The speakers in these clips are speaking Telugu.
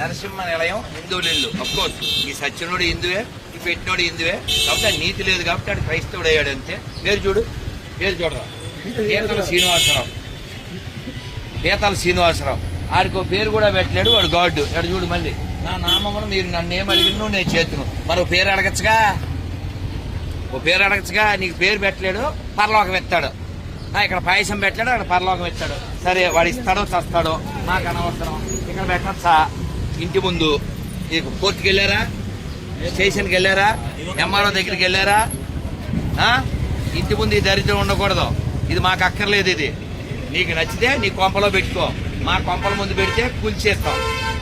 నరసింహ నిలయం హిందువులు ఇల్లు కోర్స్ ఈ సత్యనుడు హిందువే ఈ పెట్టినోడు హిందువే. కాబట్టి ఆ నీతి లేదు కాబట్టి ఆడు క్రైస్తవుడు అయ్యాడు అంతే. పేరు చూడు పేరు చూడరా. పీతల శ్రీనివాసరావు. పీతల శ్రీనివాసరావు. ఆడికి పేరు కూడా పెట్టలేడు వాడు గాడ్ ఎక్కడ చూడు మళ్ళీ. నా నామమును మీరు నన్ను ఏం అడిగినో నేను చేతును. మరో పేరు అడగచ్చుగా? ఓ పేరు అడగచ్చుగా? నీకు పేరు పెట్టలేడు పరలోకం ఎత్తాడు. ఆ, ఇక్కడ పాయసం పెట్టాడు అక్కడ పరలోకం ఎత్తాడు. సరే వాడు ఇస్తాడో చస్తాడో నాకు అనవసరం. ఇక్కడ పెట్టచ్చా? ఇంటి ముందు నీకు కోర్టుకి వెళ్ళారా? స్టేషన్కి వెళ్ళారా? ఎంఆర్ఓ దగ్గరికి వెళ్ళారా? ఇంటి ముందు ఈ దరిద్రం ఉండకూడదు. ఇది మాకు అక్కర్లేదు ఇది. నీకు నచ్చితే నీ కొంపలో పెట్టుకో. మా కొంపల ముందు పెడితే కూల్చేస్తాం.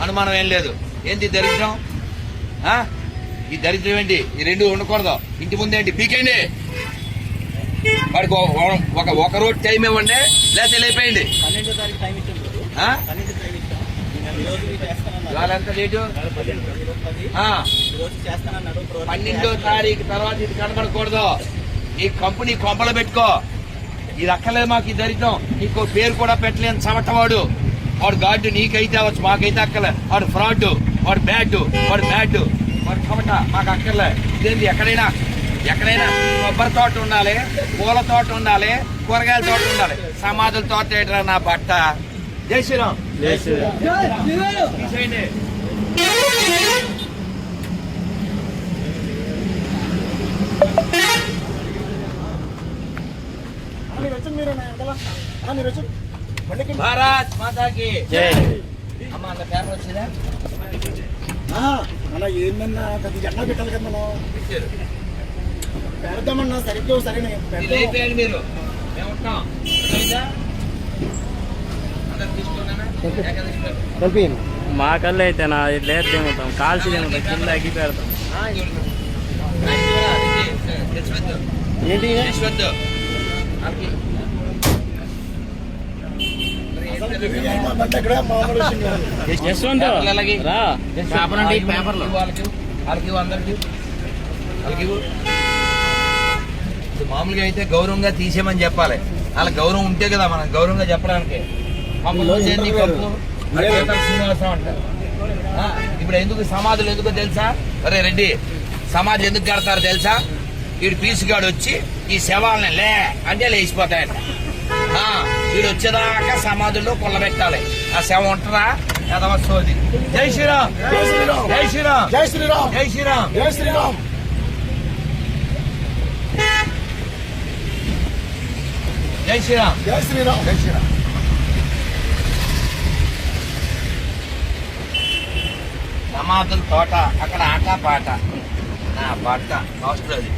అనుమానం ఏం లేదు. ఈ దరిద్రం? ఆ? ఈ దరిద్రం ఏంటి? ఈ రెండు ఉండకూడదు. ఇంటి ముందు ఏంటి? పీకేయండి. వాడికి ఒక- ఒక రోజు టైం ఇవ్వండి. లేకపోతే వెళ్ళిపోయింది. ఇవాళ ఎంత డేటు పన్నెండో తారీఖు తర్వాత ఇది కనబడకూడదు. ఈ కంపెనీ కొంపలు పెట్టుకో. ఇది అక్కర్లేదు మాకు ఈ దరిద్రం. నీకు పేరు కూడా పెట్టలేని చవటవాడు వాడు గాడ్ నీకైతే అవ్వచ్చు మాకైతే అక్కర్లే. వాడు ఫ్రాడ్ వాడు బ్యాడ్ వాడు బ్యాడ్ వాడు కమట మాకు అక్కర్లే. ఇదేంటి ఎక్కడైనా ఎక్కడైనా కొబ్బరి తోట ఉండాలి పూల తోట ఉండాలి కూరగాయల తోట ఉండాలి. సమాధుల తోట నా బట్ట? జై శ్రీరామ్. భారత్ మాతాకి. అమ్మ అంత పేపర్ వచ్చిందా? అలా ఏందన్నా పెద్ద జెండా పెట్టాలి కదా మనం పెడదామన్నా సరిగ్గా సరే మీరు. మేము మా కళ్ళు అయితే నా లేదు తిరుగుతాం కాల్చి తిరుగుతాం కింద అగ్గి పెడతాం. యశ్వంత్ రా. వాళ్ళకి అందరికి వాళ్ళకి మామూలుగా అయితే గౌరవంగా తీసేయమని చెప్పాలి. వాళ్ళ గౌరవం ఉంటే కదా మనం గౌరవంగా చెప్పడానికి. శ్రీనివాసరావు అంటారు ఇప్పుడు ఎందుకు సమాధులు ఎందుకో తెలుసా? అరే రెడ్డి సమాధులు ఎందుకు కడతారు తెలుసా? వీడు పీసుగాడు వచ్చి ఈ శవాలని లే అంటే లేచిపోతాయంట ఆ, వీడు వచ్చేదాకా సమాధుల్లో కొల్లబెట్టాలి. ఆ శవం ఉంటరా సోది. జై శ్రీరామ్. జై శ్రీరామ్. జై శ్రీరామ్. జై శ్రీరామ్. జై శ్రీరామ్. జై శ్రీరామ్. జై శ్రీరామ్. జై శ్రీరామ్. జై శ్రీరామ్. సమాధుల తోట అక్కడ ఆట పాట. నా పాట లాస్ట్ అది